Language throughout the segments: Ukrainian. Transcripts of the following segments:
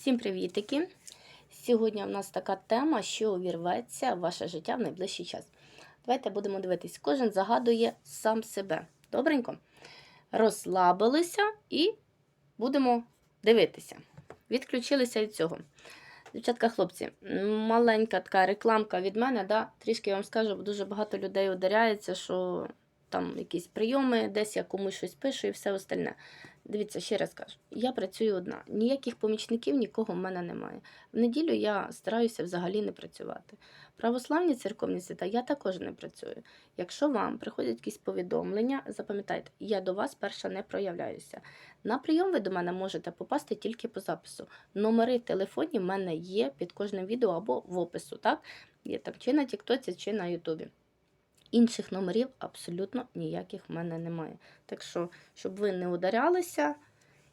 Всім привітики! Сьогодні у нас така тема, що увірветься ваше життя в найближчий час. Давайте будемо дивитись. Кожен загадує сам себе. Добренько? Розслабилися і будемо дивитися. Відключилися від цього. Дівчатка, хлопці, маленька така рекламка від мене. Да? Трішки я вам скажу, бо дуже багато людей ударяється, що там якісь прийоми, десь я комусь щось пишу і все остальне. Дивіться, ще раз кажу, я працюю одна. Ніяких помічників нікого в мене немає. В неділю я стараюся взагалі не працювати. Православні церковні свята я також не працюю. Якщо вам приходять якісь повідомлення, запам'ятайте, я до вас перша не проявляюся. На прийом ви до мене можете попасти тільки по запису. Номери телефонів в мене є під кожним відео або в опису. Так? Є там чи на Тіктоці, чи на Ютубі. Інших номерів абсолютно ніяких в мене немає. Так що, щоб ви не ударялися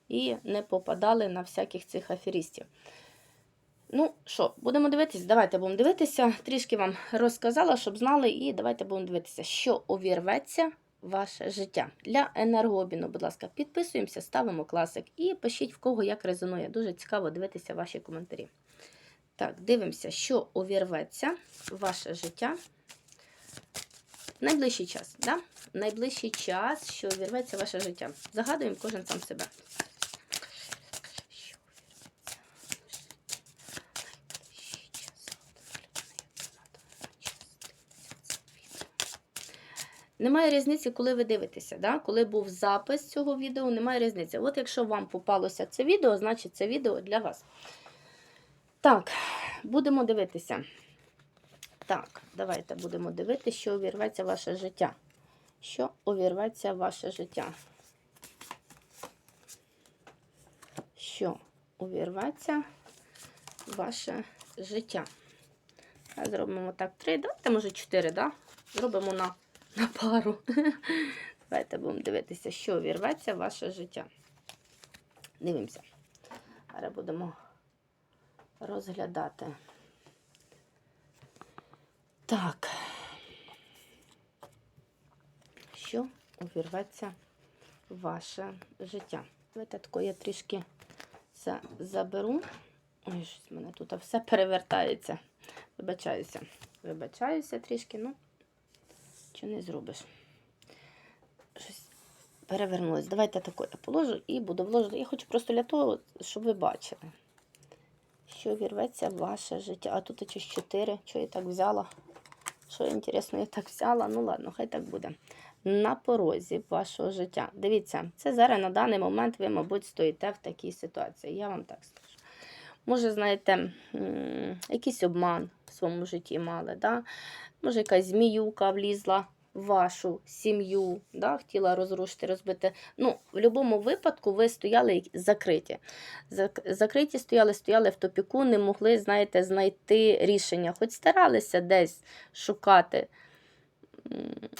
і не попадали на всяких цих аферістів. Ну що, будемо дивитись? Давайте будемо дивитися. Трішки вам розказала, щоб знали, і давайте будемо дивитися, що увірветься ваше життя. Для енергообміну, будь ласка, підписуємося, ставимо класик і пишіть, в кого як резонує. Дуже цікаво дивитися ваші коментарі. Так, дивимося, що увірветься ваше життя. Найближчий час, да? Найближчий час, що увірветься в ваше життя. Загадуємо кожен сам себе. Немає різниці, коли ви дивитеся, да? коли був запис цього відео, немає різниці. От якщо вам попалося це відео, значить це відео для вас. Так, будемо дивитися. Так, давайте будемо дивитися, що увірветься ваше життя. Що увірветься ваше життя? Що увірветься ваше життя? Зробимо так три, давайте, може, чотири, да? Зробимо на, на пару. Давайте будемо дивитися, що увірветься ваше життя. Дивимося. Зараз будемо розглядати. Так. Що увірветься ваше життя? Давайте тако я трішки це заберу. Ой, щось в мене тут все перевертається. Вибачаюся. Вибачаюся трішки, ну, що не зробиш. Щось перевернулось. Давайте тако я положу і буду вложити. Я хочу просто для того, щоб ви бачили, що вірветься ваше життя. А тут щось 4, що я так взяла. Що інтересно, я так взяла. Ну ладно, хай так буде. На порозі вашого життя. Дивіться, це зараз на даний момент ви, мабуть, стоїте в такій ситуації. Я вам так скажу. Може, знаєте, якийсь обман в своєму житті мали. Да? Може, якась зміюка влізла вашу сім'ю, да? хотіла розрушити, розбити. Ну, В будь-якому випадку ви стояли закриті. Закриті стояли, стояли в топіку, не могли, знаєте, знайти рішення. Хоч старалися десь шукати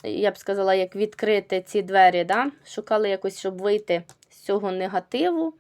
я б сказала, як відкрити ці двері, да? шукали якось, щоб вийти з цього негативу,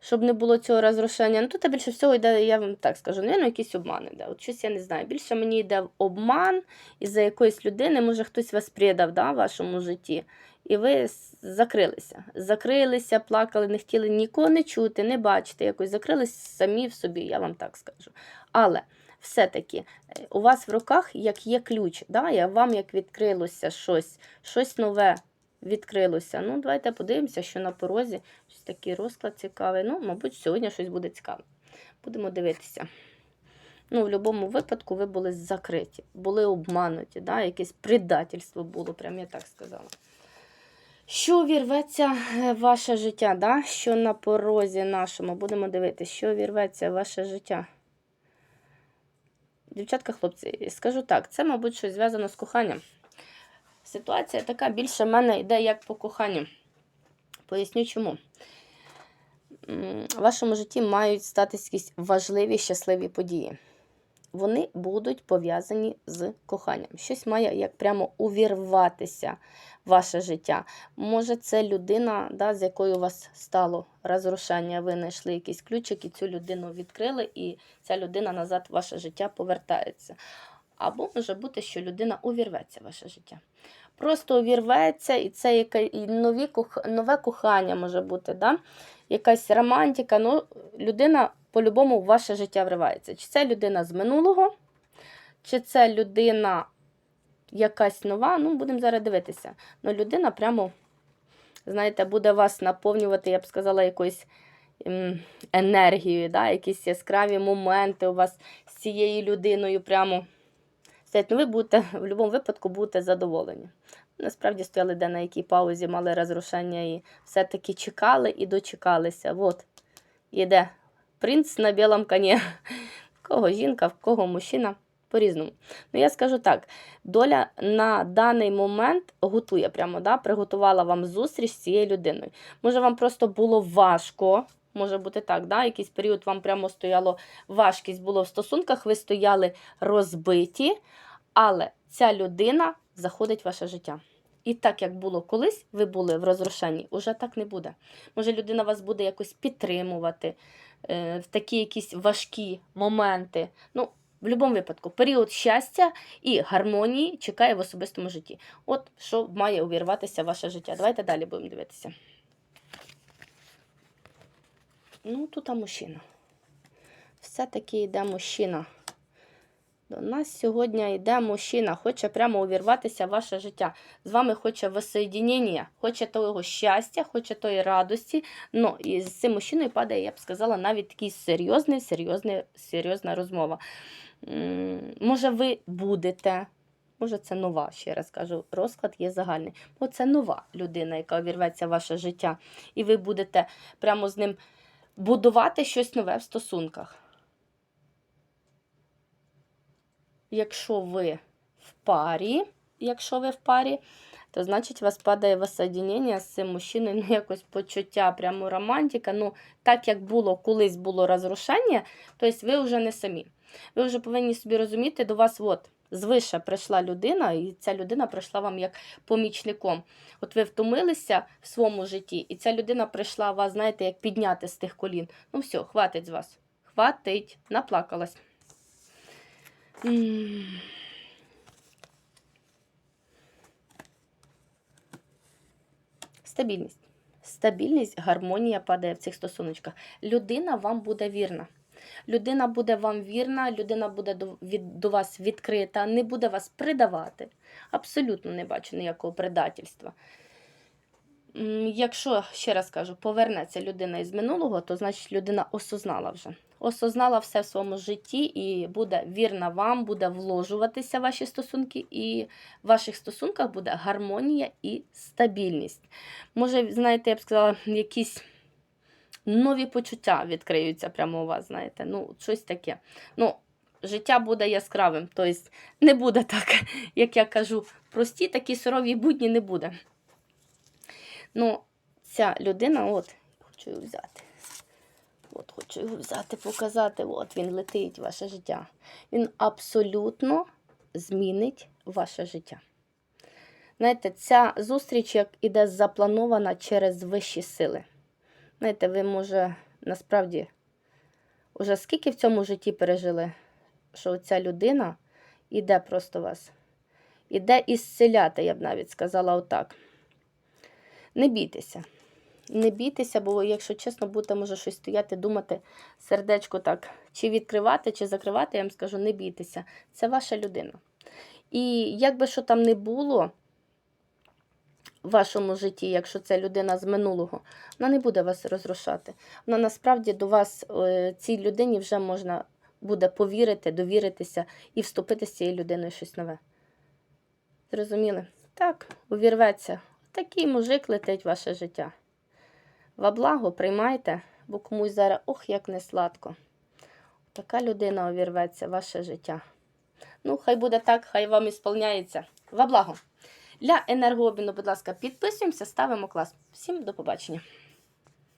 щоб не було цього розрушення. Ну, тут більше всього йде, я вам так скажу, ну, якийсь обман йде. От щось я не знаю. Більше мені йде обман із-за якоїсь людини, може хтось вас предав да, в вашому житті. І ви закрилися. Закрилися, плакали, не хотіли нікого не чути, не бачити, якось закрились самі в собі, я вам так скажу. Але все-таки е, у вас в руках як є ключ, да? я вам як відкрилося щось, щось нове відкрилося. Ну, Давайте подивимося, що на порозі щось такий розклад цікавий. Ну, мабуть, сьогодні щось буде цікаве. Будемо дивитися. Ну, В будь-якому випадку ви були закриті, були обмануті, да? якесь предательство було, прям я так сказала. Що вірветься в ваше життя? да? Що на порозі нашому? Будемо дивитися, що вірветься ваше життя. Дівчатка, хлопці, скажу так, це, мабуть, щось зв'язано з коханням. Ситуація така більше в мене йде як по коханню. Поясню чому. В вашому житті мають статись якісь важливі щасливі події вони будуть пов'язані з коханням. Щось має як прямо увірватися в ваше життя. Може, це людина, да, з якою у вас стало розрушення, ви знайшли якийсь ключик і цю людину відкрили, і ця людина назад в ваше життя повертається. Або може бути, що людина увірветься в ваше життя. Просто увірветься, і це яке, і нові, нове кохання може бути. Да? якась романтика. Ну, людина по-любому в ваше життя вривається. Чи це людина з минулого, чи це людина якась нова, ну, будемо зараз дивитися. Ну, людина прямо, знаєте, буде вас наповнювати, я б сказала, якоюсь енергією, да? якісь яскраві моменти у вас з цією людиною прямо. Стоять, ну, ви будете в будь-якому випадку будете задоволені. Насправді стояли де на якій паузі, мали розрушення і все-таки чекали і дочекалися. От, іде принц на білому коні. В кого жінка, в кого мужчина, по-різному. Ну, я скажу так: доля на даний момент готує прямо, да, приготувала вам зустріч з цією людиною. Може, вам просто було важко. Може бути так, да? якийсь період вам прямо стояло важкість було в стосунках, ви стояли розбиті, але ця людина заходить в ваше життя. І так, як було колись, ви були в розрушенні, уже так не буде. Може, людина вас буде якось підтримувати е, в такі якісь важкі моменти. Ну, в будь-якому випадку, період щастя і гармонії чекає в особистому житті. От що має увірватися ваше життя. Давайте далі будемо дивитися. Ну, тут мужчина. Все-таки йде мужчина. До нас сьогодні йде мужчина, хоче прямо увірватися в ваше життя. З вами хоче воссоєдінення, хоче того щастя, хоче тої радості. Ну, і з цим мужчиною падає, я б сказала, навіть такий серйозний, серйозний, серйозна розмова. Може, ви будете, може, це нова, ще раз кажу, розклад є загальний. Бо це нова людина, яка увірветься в ваше життя. І ви будете прямо з ним будувати щось нове в стосунках. Якщо ви в парі, якщо ви в парі, то значить у вас падає воссоєдінення з цим мужчиною, ну якось почуття, прямо романтика. Ну, так як було колись було розрушення, тобто ви вже не самі. Ви вже повинні собі розуміти, до вас от звише прийшла людина, і ця людина прийшла вам як помічником. От ви втомилися в своєму житті, і ця людина прийшла вас, знаєте, як підняти з тих колін. Ну все, хватить з вас. Хватить, наплакалась. Стабільність. Стабільність, гармонія падає в цих стосуночках. Людина вам буде вірна. Людина буде вам вірна, людина буде до, від, до вас відкрита, не буде вас придавати. Абсолютно не бачу ніякого предательства. Якщо, ще раз кажу, повернеться людина із минулого, то значить людина осознала вже. Осознала все в своєму житті і буде вірна вам, буде вложуватися в ваші стосунки, і в ваших стосунках буде гармонія і стабільність. Може, знаєте, я б сказала, якісь нові почуття відкриються прямо у вас, знаєте, ну, щось таке. Ну, життя буде яскравим, тобто не буде так, як я кажу, прості такі сурові будні не буде. Ну, ця людина, от, хочу його взяти. От, хочу його взяти, показати. От він летить ваше життя. Він абсолютно змінить ваше життя. Знаєте, ця зустріч як іде запланована через вищі сили. Знаєте, ви, може, насправді, уже скільки в цьому житті пережили, що ця людина іде просто вас. Іде ісцеляти, я б навіть сказала отак. Не бійтеся. Не бійтеся, бо, якщо чесно, будете, може щось стояти, думати, сердечко так, чи відкривати, чи закривати, я вам скажу, не бійтеся. Це ваша людина. І як би що там не було вашому житті, якщо це людина з минулого, вона не буде вас розрушати. Вона насправді до вас, е, цій людині вже можна буде повірити, довіритися і вступити з цією людиною щось нове. Зрозуміли? Так, увірветься. Такий мужик летить ваше життя. Во благо приймайте, бо комусь зараз ох, як не сладко. Така людина увірветься ваше життя. Ну, хай буде так, хай вам ісполняється. Во благо. Для енергообміну, будь ласка, підписуємося, ставимо клас. Всім до побачення.